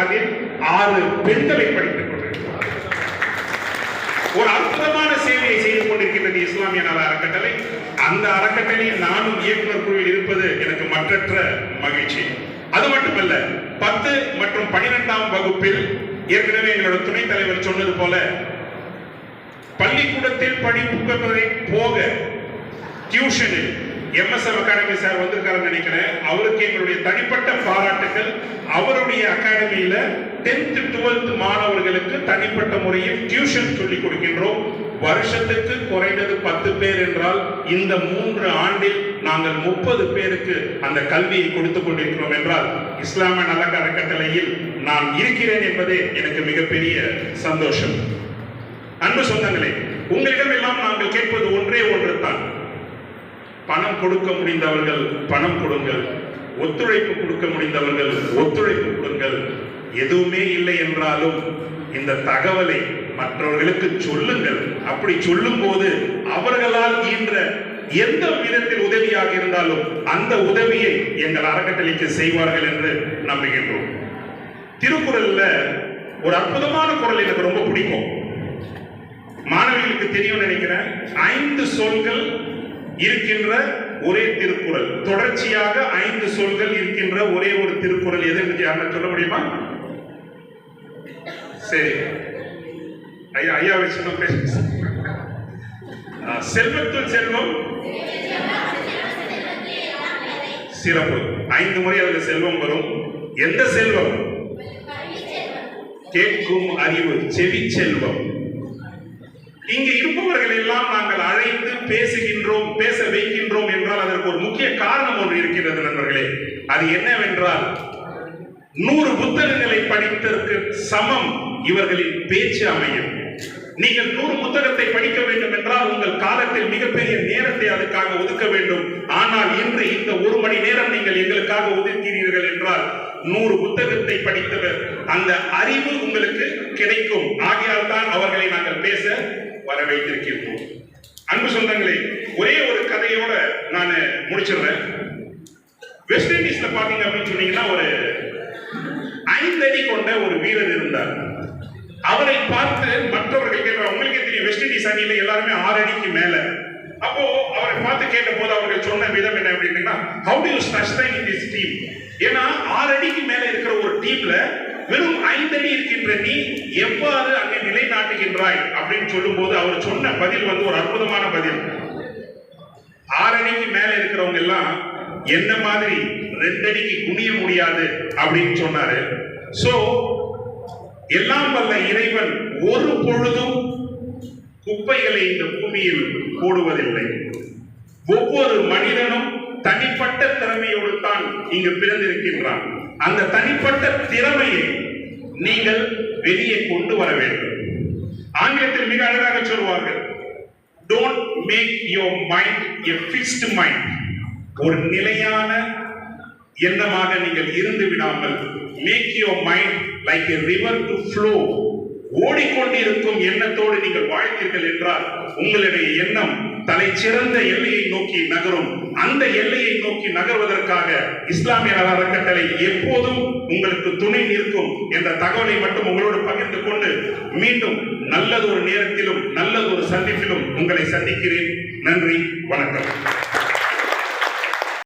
அதில் ஆறு பெண்களை படித்துக் கொண்டிருக்கிறார் ஒரு அற்புதமான சேவையை செய்து கொண்டிருக்கின்றது இஸ்லாமிய நல அறக்கட்டளை. அந்த அறக்கட்டளையில் நானும் இயக்குனர் குழுவில் இருப்பது எனக்கு மற்றற்ற மகிழ்ச்சி. அது மட்டுமல்ல பத்து மற்றும் பனிரெண்டாம் வகுப்பில் ஏற்கனவே எங்களோட துணைத் தலைவர் சொன்னது போல பள்ளிக்கூடத்தில் படிப்புகளை போக டியூஷனில் எம்எஸ்எம் அகாடமி சார் வந்திருக்காருன்னு நினைக்கிறேன். அவருக்கு எங்களுடைய தனிப்பட்ட பாராட்டுகள். அவருடைய அகாடமியில டென்த் டுவெல்த் மாணவர்களுக்கு தனிப்பட்ட முறையில் டியூஷன் சொல்லி கொடுக்கின்றோம். வருஷத்துக்கு குறைந்தது பத்து பேர் என்றால் இந்த மூன்று ஆண்டில் நாங்கள் முப்பது பேருக்கு அந்த கல்வியை கொடுத்து கொண்டிருக்கிறோம் என்றால் இஸ்லாமிய நல அறக்கட்டளையில் நான் இருக்கிறேன் என்பதே எனக்கு மிகப்பெரிய சந்தோஷம். அன்பு சொந்தங்களே உங்களிடம் எல்லாம் நாங்கள் கேட்பது ஒன்றே பணம் கொடுக்க முடிந்தவர்கள் பணம் கொடுங்கள். ஒத்துழைப்பு கொடுக்க முடிந்தவர்கள் ஒத்துழைப்பு கொடுங்கள். எதுவுமே இல்லை என்றாலும் இந்த தகவலை மற்றவர்களுக்கு சொல்லுங்கள். அப்படி சொல்லும் போது அவர்களால் ஈன்ற எந்த விதத்தில் உதவியாக இருந்தாலும் அந்த உதவியை எங்கள் அறக்கட்டளைக்கு செய்வார்கள் என்று நம்புகின்றோம். திருக்குறள்ல ஒரு அற்புதமான குரல் எனக்கு ரொம்ப பிடிக்கும். மாணவிகளுக்கு தெரியும் நினைக்கிறேன். ஐந்து சொல்கள் இருக்கின்ற ஒரே திருக்குறள். தொடர்ச்சியாக ஐந்து சொல்கள் இருக்கின்ற ஒரே ஒரு திருக்குறள் எது என்று சொல்ல முடியுமா? சரி. ஐயா ஐயா வச்சு பேச செல்வத்துள் செல்வம் சிறப்பு. ஐந்து முறை அதுல செல்வம் வரும். எந்த செல்வம்? கேட்கும் அறிவு செவி செல்வம். இங்கு இருப்பவர்கள் எல்லாம் நாங்கள் அழைத்து பேசுகின்றோம் பேச வைக்கின்றோம் என்றால் அதற்கு ஒரு முக்கிய காரணம் ஒன்று இருக்கிறது நண்பர்களே. அது என்னவென்றால் நூறு புத்தகங்களை படித்ததற்கு சமம் இவர்களின் பேச்சு அமையும். நீங்கள் நூறு புத்தகத்தை படிக்க வேண்டும் என்றால் உங்கள் காலத்தில் மிகப்பெரிய நேரத்தை அதுக்காக ஒதுக்க வேண்டும். ஆனால் இன்று இந்த ஒரு மணி நேரம் நீங்கள் எங்களுக்காக ஒதுக்கிறீர்கள் என்றால் நூறு புத்தகத்தை படித்தவர் அந்த அறிவு உங்களுக்கு கிடைக்கும். ஆகையால் தான் அவர்களை நாங்கள் பேச வர வைத்திருக்கின்றோம். அன்பு சொந்தங்களே ஒரே ஒரு கதையோட நான் முடிச்சிடுறேன். வெஸ்ட் இண்டீஸ்ல பாத்தீங்க அப்படின்னு சொன்னீங்கன்னா ஒரு ஐந்து அடி கொண்ட ஒரு வீரர் இருந்தார். அவரை பார்த்து மற்றவர்கள் கேட்டார் உங்களுக்கே தெரியும் வெஸ்ட் இண்டீஸ் அணியில எல்லாருமே ஆறு அடிக்கு மேல. அப்போ அவரை பார்த்து கேட்ட போது அவர்கள் சொன்ன விதம் என்ன அப்படின்னா how do you sustain in this team ஏன்னா ஆறு அடிக்கு மேல இருக்கிற ஒரு டீம்ல வெறும் ஐந்தடி இருக்கின்ற நீ எவ்வாறு அங்கே நிலைநாட்டுகின்றாய் அப்படின்னு சொல்லும்போது அவர் சொன்ன பதில் வந்து ஒரு அற்புதமான பதில். ஆறடிக்கு மேல இருக்கிறவங்க எல்லாம் என்ன மாதிரி? ரெண்டடிக்கு குனிய முடியாது அப்படின்னு சொன்னாரு. சோ எல்லாம் வல்ல இறைவன் ஒரு பொழுதும் குப்பைகளை இந்த பூமியில் போடுவதில்லை. ஒவ்வொரு மனிதனும் தனிப்பட்ட திறமையோடு தான் இங்கு பிறந்திருக்கின்றான். அந்த தனிப்பட்ட திறமையை நீங்கள் வெளியே கொண்டு வர வேண்டும். ஆங்கிலத்தில் மிக அழகாக சொல்வார்கள் don't make your mind a fixed mind ஒரு நிலையான எண்ணமாக நீங்கள் இருந்து விடாமல் make your mind like a river to flow ஓடிக்கொண்டிருக்கும் எண்ணத்தோடு நீங்கள் வாழ்ந்தீர்கள் என்றால் உங்களுடைய எண்ணம் தலை சிறந்த எல்லையை நோக்கி நகரும். அந்த எல்லையை நோக்கி நகர்வதற்காக இஸ்லாமிய நல அறக்கட்டளை எப்போதும் உங்களுக்கு துணை நிற்கும் என்ற தகவலை மட்டும் உங்களோடு பகிர்ந்து கொண்டு மீண்டும் நல்லதொரு நேரத்திலும் நல்லதொரு சந்திப்பிலும் உங்களை சந்திக்கிறேன். நன்றி வணக்கம்.